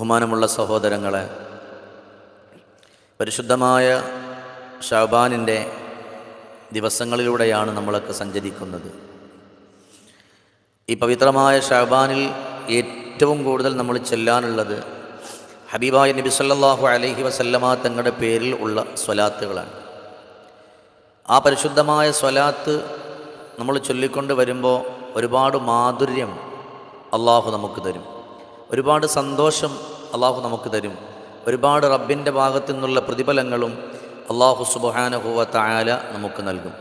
ബഹുമാനമുള്ള സഹോദരങ്ങളെ പരിശുദ്ധമായ ഷാബാനിന്റെ ദിവസങ്ങളിലൂടെയാണ് നമ്മളൊക്കെ സഞ്ചരിക്കുന്നത്. ഈ പവിത്രമായ ഷാബാനിൽ ഏറ്റവും കൂടുതൽ നമ്മൾ ചെല്ലാനുള്ളത് ഹബീബായ നബി സല്ലാഹു അലഹി വസല്ലമ തങ്ങളുടെ പേരിൽ ഉള്ള സ്വലാത്തുകളാണ്. ആ പരിശുദ്ധമായ സ്വലാത്ത് നമ്മൾ ചൊല്ലിക്കൊണ്ട് വരുമ്പോൾ ഒരുപാട് മാധുര്യം അള്ളാഹു നമുക്ക് തരും. ഒരുപാട് സന്തോഷം അള്ളാഹു നമുക്ക് തരും. ഒരുപാട് റബ്ബിന്റെ ഭാഗത്തു നിന്നുള്ള പ്രതിഫലങ്ങളും അള്ളാഹു സുബഹാനഹുവ തായാല നമുക്ക് നൽകും.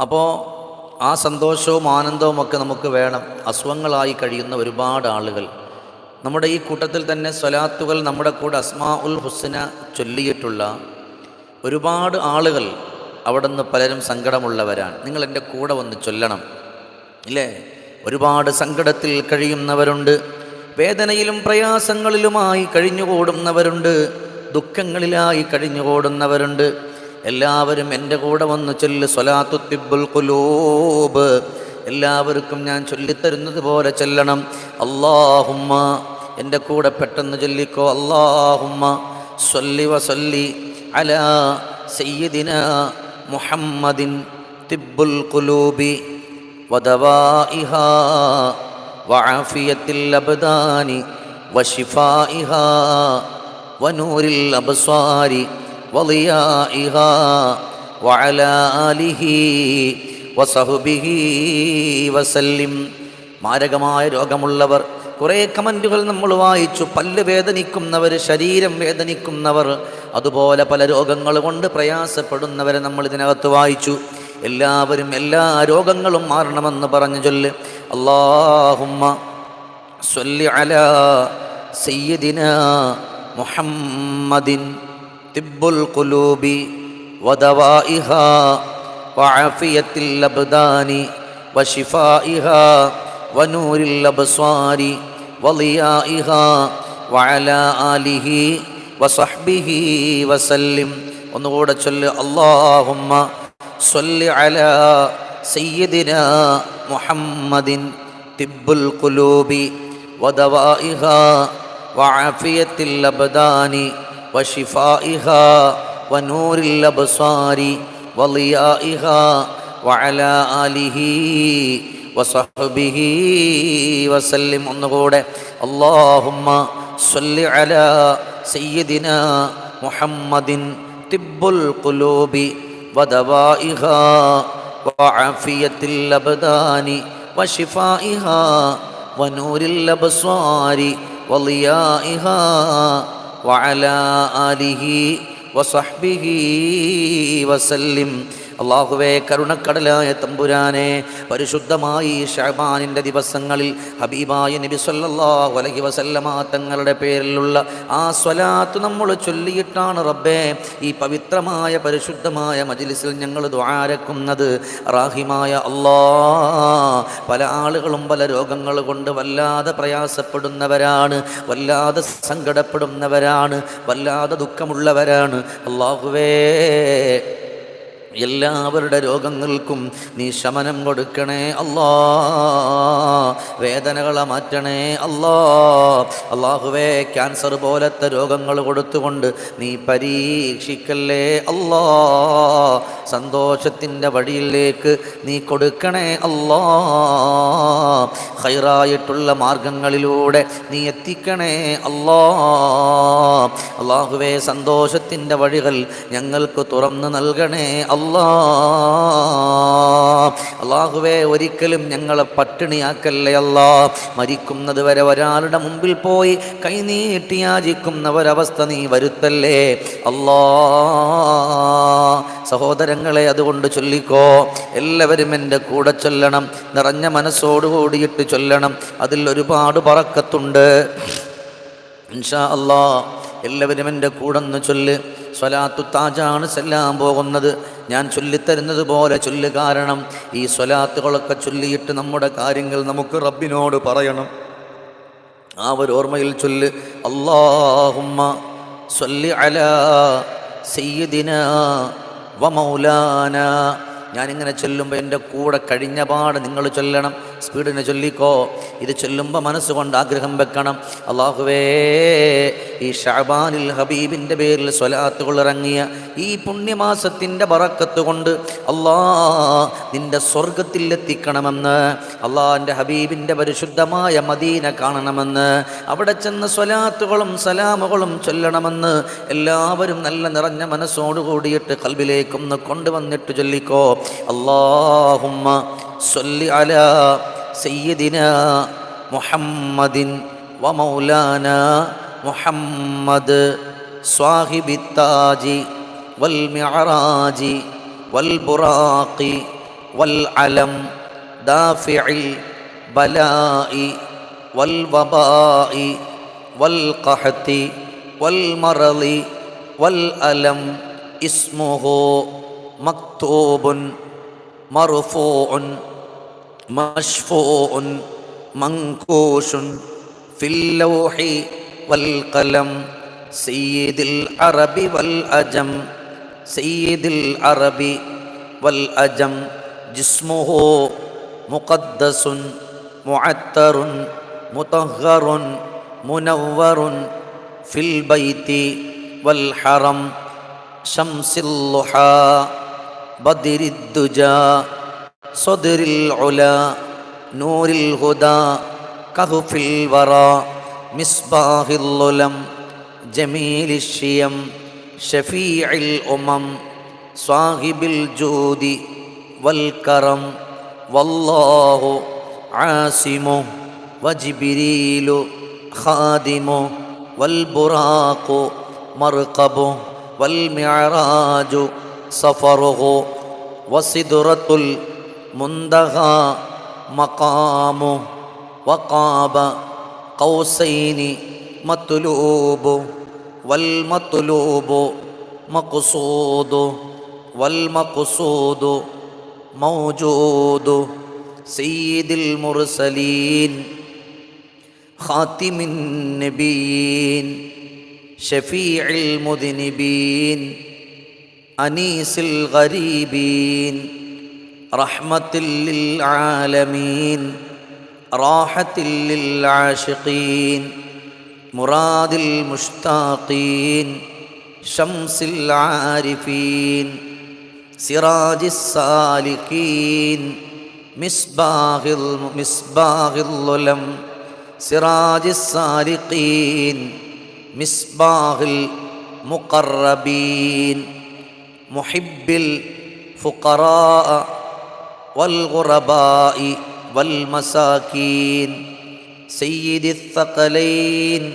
അപ്പോൾ ആ സന്തോഷവും ആനന്ദവും ഒക്കെ നമുക്ക് വേണം. അസുഖങ്ങളായി കഴിയുന്ന ഒരുപാട് ആളുകൾ. നമ്മുടെ ഈ കൂട്ടത്തിൽ തന്നെ സ്വലാത്തുകൾ നമ്മുടെ കൂടെ അസ്മാ ഉൽ ഹുസ്ന ചൊല്ലിയിട്ടുള്ള ഒരുപാട് ആളുകൾ അവിടെ നിന്ന് പലരും സങ്കടമുള്ളവരാണ്. നിങ്ങൾ എന്റെ കൂടെ വന്ന് ചൊല്ലണം. ഇല്ലേ? ഒരുപാട് സങ്കടത്തിൽ കഴിയുന്നവരുണ്ട്. വേദനയിലും പ്രയാസങ്ങളിലുമായി കഴിഞ്ഞുകൂടുന്നവരുണ്ട്. ദുഃഖങ്ങളിലായി കഴിഞ്ഞുകൂടുന്നവരുണ്ട്. എല്ലാവരും എന്റെ കൂടെ വന്ന് ചൊല്ല് സ്വലാത്തു തിബുൽ കുലൂബ് എല്ലാവർക്കും ഞാൻ ചൊല്ലിത്തരുന്നത് പോലെ ചെല്ലണം. അള്ളാഹുമ്മ എന്റെ കൂടെ പെട്ടെന്ന് ചൊല്ലിക്കോ. അള്ളാഹുമ്മ സൊല്ലി വസൊല്ലി അല സയ്യദിന മുഹമ്മദിൻ തിബുൽ കുലൂബി വധവാ ഇഹാ وعافية الأبدان وشفائها ونور الأبصار وضيائها وعلى آله وصحبه وسلم മാരകമായ രോഗമുള്ളവർ കുറേ കമൻറ്റുകൾ നമ്മൾ വായിച്ചു പല്ല് വേദനിക്കുന്നവർ ശരീരം വേദനിക്കുന്നവർ അതുപോലെ പല രോഗങ്ങൾ കൊണ്ട് പ്രയാസപ്പെടുന്നവരെ നമ്മൾ ഇതിനകത്ത് വായിച്ചു എല്ലാവരും എല്ലാ രോഗങ്ങളും മാറണമെന്ന് പറഞ്ഞു ചൊല്ല്. അള്ളാഹുമ്മ സ്വല്ലി അല സയ്യദിന മുഹമ്മദിൻ തിബുൽ ഖുലൂബി വദവാഇഹ വഅഫിയത്തിൽ അബ്ദാനി വശിഫാഇഹ വനൂരിൽ അബ്സ്വാരി വളിയാഇഹ വഅലാ ആലിഹി വസഹ്ബിഹി വസല്ലിം. ഒന്നുകൂടെ ചൊല്ല്. അള്ളാഹുമ്മ صل على سيدنا محمد طب القلوب ودوائها وعافية الأبدان وشفائها ونور الأبصار وضيائها وعلى آله وصحبه وسلم ഒന്നുകൂടെ اللهم صل على سيدنا محمد طب القلوب ودوائها وعافية الأبدان وشفائها ونور الأبصار وضيائها وعلى آله وصحبه وسلم അള്ളാഹുവേ കരുണക്കടലായ തമ്പുരാനെ പരിശുദ്ധമായി ഷഹബാനിന്റെ ദിവസങ്ങളിൽ ഹബീബായ നബി സല്ലല്ലാഹു അലൈഹി വസല്ലമ തങ്ങളുടെ പേരിലുള്ള ആ സ്വലാത്ത് നമ്മൾ ചൊല്ലിയിട്ടാണ് റബ്ബേ ഈ പവിത്രമായ പരിശുദ്ധമായ മജിലിസിൽ ഞങ്ങൾ ദ്വാരക്കുന്നത് റാഹിമായ അള്ളാ പല ആളുകളും പല രോഗങ്ങൾ കൊണ്ട് വല്ലാതെ പ്രയാസപ്പെടുന്നവരാണ് വല്ലാതെ സങ്കടപ്പെടുന്നവരാണ് വല്ലാതെ ദുഃഖമുള്ളവരാണ്. അള്ളാഹുവേ എല്ലാവരുടെ രോഗങ്ങൾക്കും നീ ശമനം കൊടുക്കണേ അല്ലാ. വേദനകളെ മാറ്റണേ അല്ലാ. അള്ളാഹുവേ ക്യാൻസർ പോലത്തെ രോഗങ്ങൾ കൊടുത്തുകൊണ്ട് നീ പരീക്ഷിക്കല്ലേ അല്ലാ. സന്തോഷത്തിന്റെ വഴിയിലേക്ക് നീ കൊടുക്കണേ അല്ലാ. ഹൈറായിട്ടുള്ള മാർഗങ്ങളിലൂടെ നീ എത്തിക്കണേ അല്ലാ. അള്ളാഹുവേ സന്തോഷത്തിന്റെ വഴികൾ ഞങ്ങൾക്ക് തുറന്നു നൽകണേ അല്ലാ. അള്ളാഹുവേ ഒരിക്കലും ഞങ്ങളെ പട്ടിണിയാക്കല്ലേ അല്ലാ. മരിക്കുന്നത് വരെ ഒരാളുടെ മുമ്പിൽ പോയി കൈനീട്ടി യാചിക്കുന്ന ഒരവസ്ഥ നീ വരുത്തല്ലേ അല്ലാ. സഹോദരങ്ങളെ അതുകൊണ്ട് ചൊല്ലിക്കോ എല്ലാവരും എന്റെ കൂടെ ചൊല്ലണം നിറഞ്ഞ മനസ്സോടുകൂടിയിട്ട് ചൊല്ലണം. അതിൽ ഒരുപാട് പറക്കത്തുണ്ട്. ഇൻഷാ അല്ലാ എല്ലാവരും എന്റെ കൂടെന്ന് ചൊല്ല്. സ്വലാത്തു താജാണ് ചെല്ലാൻ പോകുന്നത്. ഞാൻ ചൊല്ലിത്തരുന്നത് പോലെ ചൊല്ല് കാരണം ഈ സ്വലാത്തുകളൊക്കെ ചൊല്ലിയിട്ട് നമ്മുടെ കാര്യങ്ങൾ നമുക്ക് റബ്ബിനോട് പറയണം. ആ ഒരു ഓർമ്മയിൽ ചൊല്ല് അള്ളാഹുമ്മ സൊല്ലി അല സയ്യിദിന വമൗലാന ഞാനിങ്ങനെ ചൊല്ലുമ്പോൾ എന്റെ കൂടെ കഴിഞ്ഞ പാട് നിങ്ങൾ ചൊല്ലണം. സ്പീഡിന് ചൊല്ലിക്കോ. ഇത് ചൊല്ലുമ്പോൾ മനസ്സുകൊണ്ട് ആഗ്രഹം വെക്കണം. അള്ളാഹുവേ ഈ ഷാബാനിൽ ഹബീബിന്റെ പേരിൽ സ്വലാത്തുകൾ ഇറങ്ങിയ ഈ പുണ്യമാസത്തിന്റെ ബറക്കത്ത് കൊണ്ട് അള്ളാ നിന്റെ സ്വർഗത്തിൽ എത്തിക്കണമെന്ന് അള്ളാഹിന്റെ ഹബീബിന്റെ പരിശുദ്ധമായ മദീന കാണണമെന്ന് അവിടെ ചെന്ന് സ്വലാത്തുകളും സലാമുകളും ചൊല്ലണമെന്ന് എല്ലാവരും നല്ല നിറഞ്ഞ മനസ്സോട് കൂടിയിട്ട് കൽബിലേക്കൊന്ന് കൊണ്ടുവന്നിട്ട് ചൊല്ലിക്കോ. അള്ളാഹുമ്മ صل على سيدنا محمد ومولانا محمد صاحب التاج والمعراج والبراق والعلم دافع البلاء والوباء والقحط والمرض والألم اسمه مكتوب مرفوع مشفوع منكوش في اللوح والقلم. سيد العرب والأجم سيد العرب والأجم. جسمه مقدس معتر مطهر منور في البيت والحرم. شمس اللحى بدر الدجى صدر العلا نور الهدى كهف الورى مصباح الظلم جميل الشيم شفيع الأمم صاحب الجود والكرم والله عاصمه وجبريل خادمه والبراق مرقبه والمعراج سفره وسدرة المنتهى مقامه وقاب قوسين مطلوب والمطلوب مقصود والمقصود موجود سيد المرسلين خاتم النبيين شفيع المذنبين أنيس الغريبين رحمة للعالمين راحة للعاشقين مراد المشتاقين شمس العارفين سراج السالكين مصباح مصباح الظلم سراج السالقين مصباح المقربين محب الفقراء والغرباء والمساكين سيد الثقلين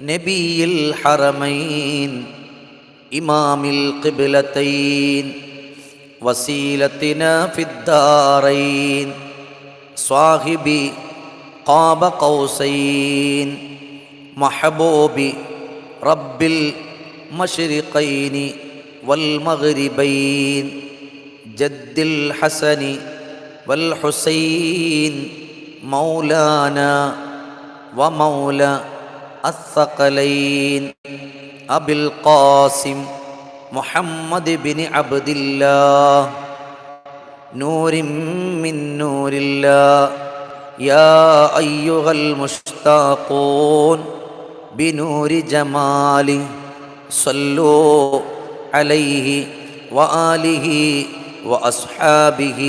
نبي الحرمين إمام القبلتين وسيلتنا في الدارين صاحب قاب قوسين محبوب رب المشرقين. والمغربين جد الحسن والحسين مولانا ومولى الثقلين أبي القاسم محمد بن عبد الله نور من نور الله يا أيها المشتاقون بنور جماله صلوا عليه وآله وأصحابه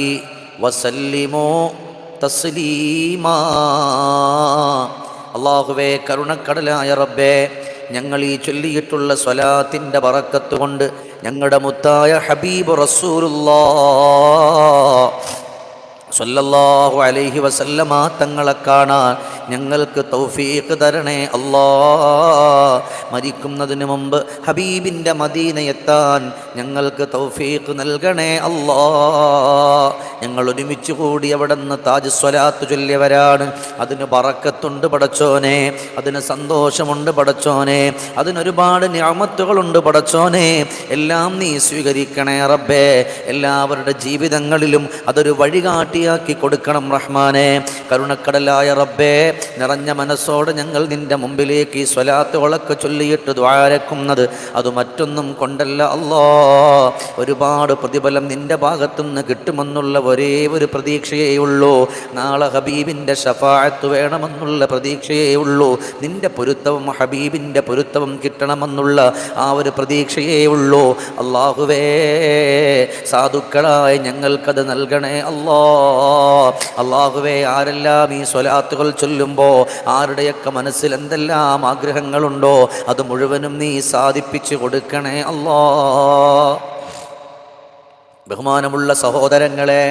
وسلموا തസ്ലീമാ അള്ളാഹുവേ കരുണക്കടലായ റബ്ബേ ഞങ്ങൾ ഈ ചൊല്ലിയിട്ടുള്ള സ്വലാത്തിൻ്റെ പറക്കത്ത് കൊണ്ട് ഞങ്ങളുടെ മുത്തായ ഹബീബ് റസൂലുള്ളാ സല്ലല്ലാഹു അലൈഹി വസല്ലമ തങ്ങളെ കാണാൻ ഞങ്ങൾക്ക് തൗഫീഖ് തരണേ അല്ലാ. മരിക്കുന്നതിന് മുമ്പ് ഹബീബിന്റെ മദീനയെത്താൻ ഞങ്ങൾക്ക് തൗഫീഖ് നൽകണേ അല്ലാ. ഞങ്ങൾ ഒരുമിച്ച് കൂടി അവിടെ നിന്ന് താജ് സ്വലാത്ത് ചൊല്ലിയവരാണ്. അതിന് പറക്കത്തുണ്ട് പടച്ചോനെ അതിന് സന്തോഷമുണ്ട് പടച്ചോനെ അതിനൊരുപാട് ഞാമത്തുകളുണ്ട് പടച്ചോനെ. എല്ലാം നീ സ്വീകരിക്കണേ റബ്ബേ. എല്ലാവരുടെ ജീവിതങ്ങളിലും അതൊരു വഴികാട്ടി പൂർത്തിയാക്കി കൊടുക്കണം റഹ്മാനെ. കരുണക്കടലായ റബ്ബേ നിറഞ്ഞ മനസ്സോടെ ഞങ്ങൾ നിന്റെ മുമ്പിലേക്ക് ഈ സ്വലാത്തുകളൊക്കെ ചൊല്ലിയിട്ട് ദ്വാരക്കുന്നത് അത് മറ്റൊന്നും കൊണ്ടല്ല അല്ലോ. ഒരുപാട് പ്രതിഫലം നിന്റെ ഭാഗത്തുനിന്ന് കിട്ടുമെന്നുള്ള ഒരേ ഒരു പ്രതീക്ഷയേ ഉള്ളൂ. നാളെ ഹബീബിന്റെ ഷഫായത്ത് വേണമെന്നുള്ള പ്രതീക്ഷയേ ഉള്ളൂ. നിന്റെ പൊരുത്തവും ഹബീബിന്റെ പൊരുത്തവും കിട്ടണമെന്നുള്ള ആ ഒരു പ്രതീക്ഷയേ ഉള്ളൂ. അള്ളാഹുവേ സാധുക്കളായ ഞങ്ങൾക്കത് നൽകണേ അല്ലോ. അള്ളാഹുവേ ആരെല്ലാം ഈ സ്വലാത്തുകൾ ചൊല്ലുമ്പോൾ ആരുടെയൊക്കെ മനസ്സിൽ എന്തെല്ലാം ആഗ്രഹങ്ങളുണ്ടോ അത് മുഴുവനും നീ സാധിപ്പിച്ചു കൊടുക്കണേ അല്ലോ. ബഹുമാനമുള്ള സഹോദരങ്ങളെ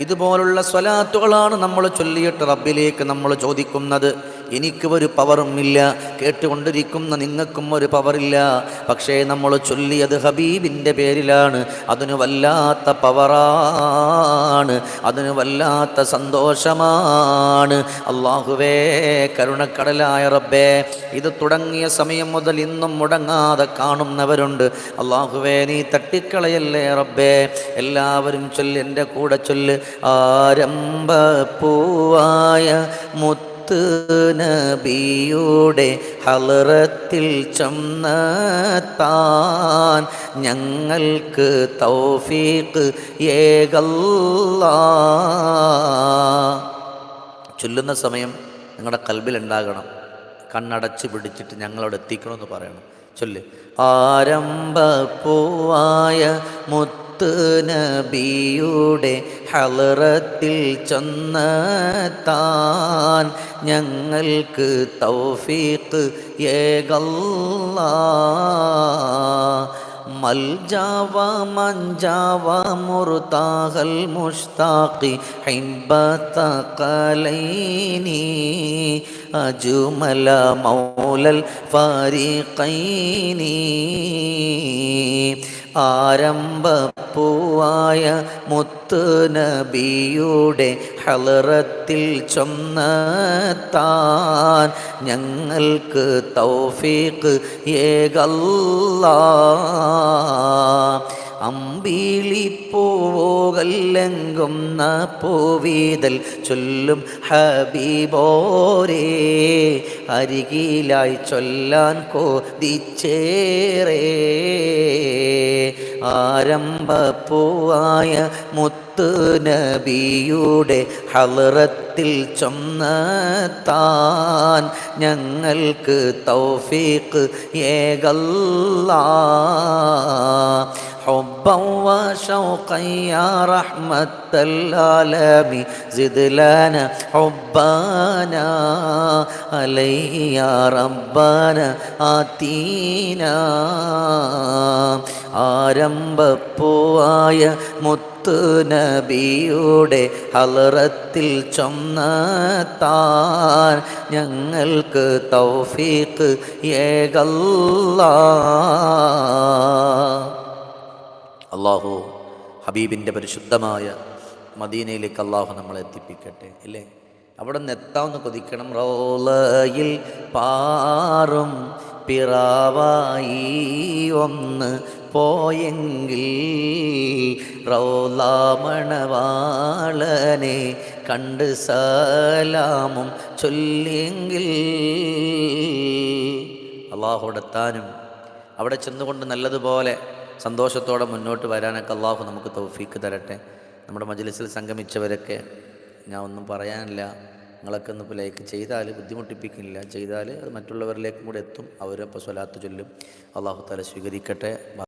ഇതുപോലുള്ള സ്വലാത്തുകളാണ് നമ്മൾ ചൊല്ലിയിട്ട് റബ്ബിലേക്ക് നമ്മൾ ചോദിക്കുന്നത്. എനിക്ക് ഒരു പവറും ഇല്ല. കേട്ടുകൊണ്ടിരിക്കുന്ന നിങ്ങൾക്കും ഒരു പവറില്ല. പക്ഷേ നമ്മൾ ചൊല്ലിയത് ഹബീബിന്റെ പേരിലാണ്. അതിന് വല്ലാത്ത പവറാണ്. അതിന് വല്ലാത്ത സന്തോഷമാണ്. അള്ളാഹുവേ കരുണക്കടലായ റബ്ബേ ഇത് തുടങ്ങിയ സമയം മുതൽ ഇന്നും മുടങ്ങാതെ കാണുന്നവരുണ്ട്. അള്ളാഹുവേ നീ തട്ടിക്കളയല്ലേ റബ്ബേ? എല്ലാവരും ചൊല്ല് എന്റെ കൂടെ ചൊല്ല്. ആരംഭ പൂവായ മുത്ത് നബിയുടെ ഹലറത്തിൽ ചൊന്നത്താൻ ഞങ്ങൾക്ക് തൗഫീഖ് ഏകല്ല. ചൊല്ലുന്ന സമയം നിങ്ങളുടെ കൽബിലുണ്ടാകണം. കണ്ണടച്ച് പിടിച്ചിട്ട് ഞങ്ങളവിടെ എത്തിക്കണമെന്ന് പറയണം. ചൊല്ല്. ആരംഭ പൂവായ മുത്ത് നബിയുടെ ഹലറത്തിൽ ചൊന്നത്താൻ ഞങ്ങൾക്ക് തൗഫീഖ് ഏകല്ല. മൽജാവ മഞ്ചാവ മുറുതാഹൽ മുഷ്താഖി ഹിബത്ത കലൈനി അജുമല മൗലൽ ഫരീഖൈനി. ആരംഭപ്പൂവായ മുത്ത് നബിയുടെ ഹലറത്തിൽ ചൊന്നത്താൻ ഞങ്ങൾക്ക് തൗഫീഖ് ഏകല്ലാ. അമ്പിളിപ്പൂകല്ലെങ്കുന്ന പൂവീതൽ ചൊല്ലും ഹബീബോരേ. അരികിലായി ചൊല്ലാൻ കോതിച്ചേറേ. ആരംഭപ്പൂവായ മുത്ത് നബിയുടെ ഹലറത്തിൽ ചൊന്നത്താൻ ഞങ്ങൾക്ക് തൗഫീഖ് ഏകല്ലാ. حبا وشوقا يا رحمة العالمين زد لنا حبنا عليه يا ربنا آتينا ആരംഭപ്പൂവായ മുത്ത് നബിയുടെ ഹലറത്തിൽ ചൊന്നത്താൻ ഞങ്ങൾക്ക് തൗഫീഖ് ഏകല്ലാ അള്ളാഹു ഹബീബിന്റെ പരിശുദ്ധമായ മദീനയിലേക്ക് അള്ളാഹു നമ്മളെ എത്തിപ്പിക്കട്ടെ അല്ലേ അവിടെ നിന്ന് എത്താമെന്ന് കൊതിക്കണം. റോലയിൽ പാറും പിറാവായി ഒന്ന് പോയെങ്കിൽ റൗലാമണവാളനെ കണ്ട് സലാമും ചൊല്ലിയെങ്കിൽ അള്ളാഹുടെത്താനും അവിടെ ചെന്നുകൊണ്ട് നല്ലതുപോലെ സന്തോഷത്തോടെ മുന്നോട്ട് വരാനൊക്കെ അള്ളാഹു നമുക്ക് തൗഫീക്ക് തരട്ടെ. നമ്മുടെ മജ്ലിസിൽ സംഗമിച്ചവരൊക്കെ ഞാൻ ഒന്നും പറയാനില്ല. നിങ്ങളൊക്കെ ഒന്ന് ലൈക്ക് ചെയ്താൽ ബുദ്ധിമുട്ടിപ്പിക്കില്ല. ചെയ്താൽ അത് മറ്റുള്ളവരിലേക്കും കൂടെ എത്തും. അവരപ്പോൾ സ്വലാത്ത് ചൊല്ലും. അള്ളാഹു തല സ്വീകരിക്കട്ടെ.